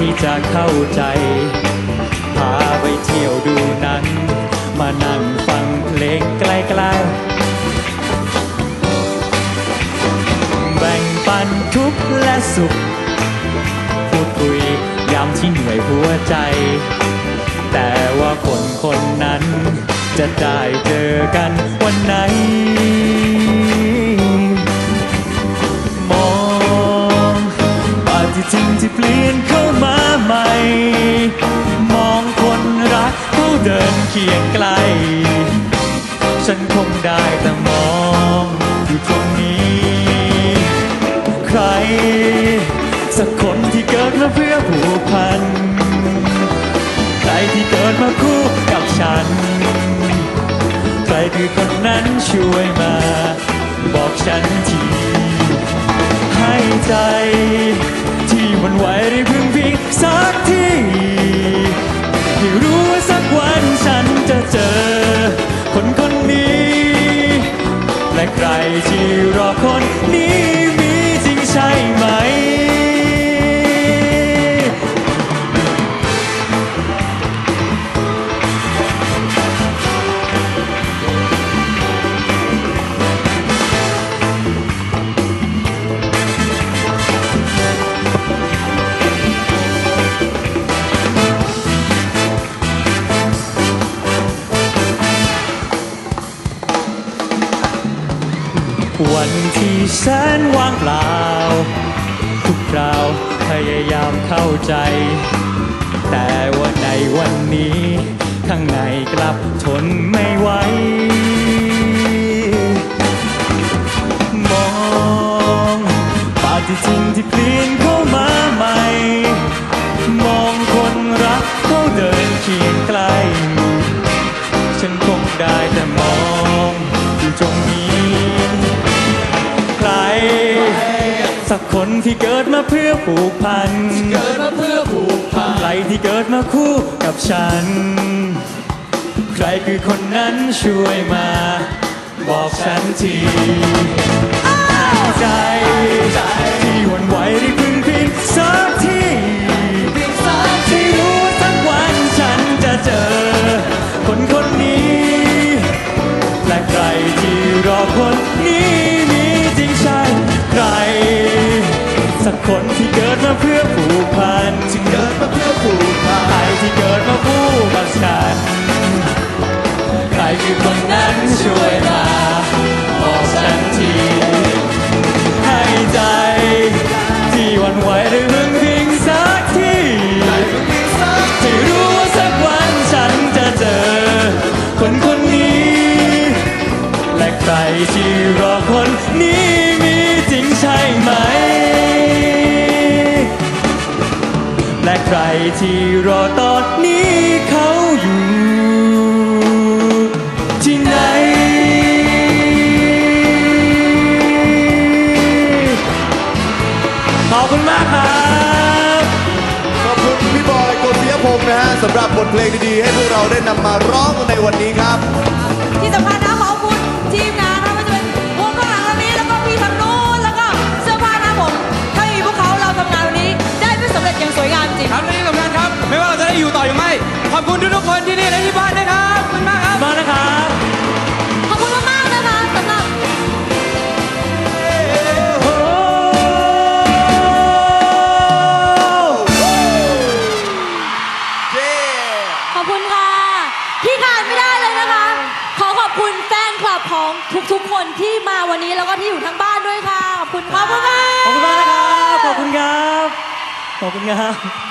ที่จะเข้าใจ พาไปเที่ยวดูนังมานั่งฟังเพลงใกล้ๆแบ่งปันทุกข์และสุข พูดคุยยามที่เหนื่อยหัวใจ แต่ว่าคนคนนั้น จะได้เจอกันวันไหนมองปฏิทินที่เปลี่ยน ฉันคงได้แต่มองอยู่ตรงนี้ ใคร สักคนที่เกิดมาเพื่อผูกพัน ใครที่เกิดมาคู่กับฉัน ใครคือคนนั้นช่วยมา บอกฉันที ให้ใจ ที่รอคนนี้มีจริงใช่ไหม วันที่แสนว่างเปล่า ทุกคราวพยายามเข้าใจ แต่ว่าในวันนี้ ข้างในกลับทนไม่ไหวมองปฏิทินที่เปลี่ยน คนที่เกิดมาเพื่อผูกพันเกิดมาเพื่อผูกพัน ใครที่เกิดมาคู่กับฉัน ใครคือคนนั้นช่วยมา บอกฉันที ใจ ที่หวั่นไหวได้พึ่ คนที่เกิดมาเพื่อผูกพันเกิดมาเพื่อผูกพันใครที่เกิดมาผู้บังชันใครคือคนนั้นช่วยมา ใครที่รอตอนนี้เขาอยู่ที่ไหน ขอบคุณมากครับ ขอบคุณพี่บอยกศิยพงศ์นะฮะสำหรับบทเพลงดีๆ ให้พวกเราได้นำมาร้องในวันนี้ครับ ที่สำคัญนะขอบคุณทีมงานนะไม่ว่าจะเป็น ของทุกๆคนที่มาวันนี้แล้วก็ที่อยู่ทางบ้านด้วยค่ะ ขอบคุณขอบคุณค่ะขอบคุณมากนะครับ ขอบคุณครับ ขอบคุณครับ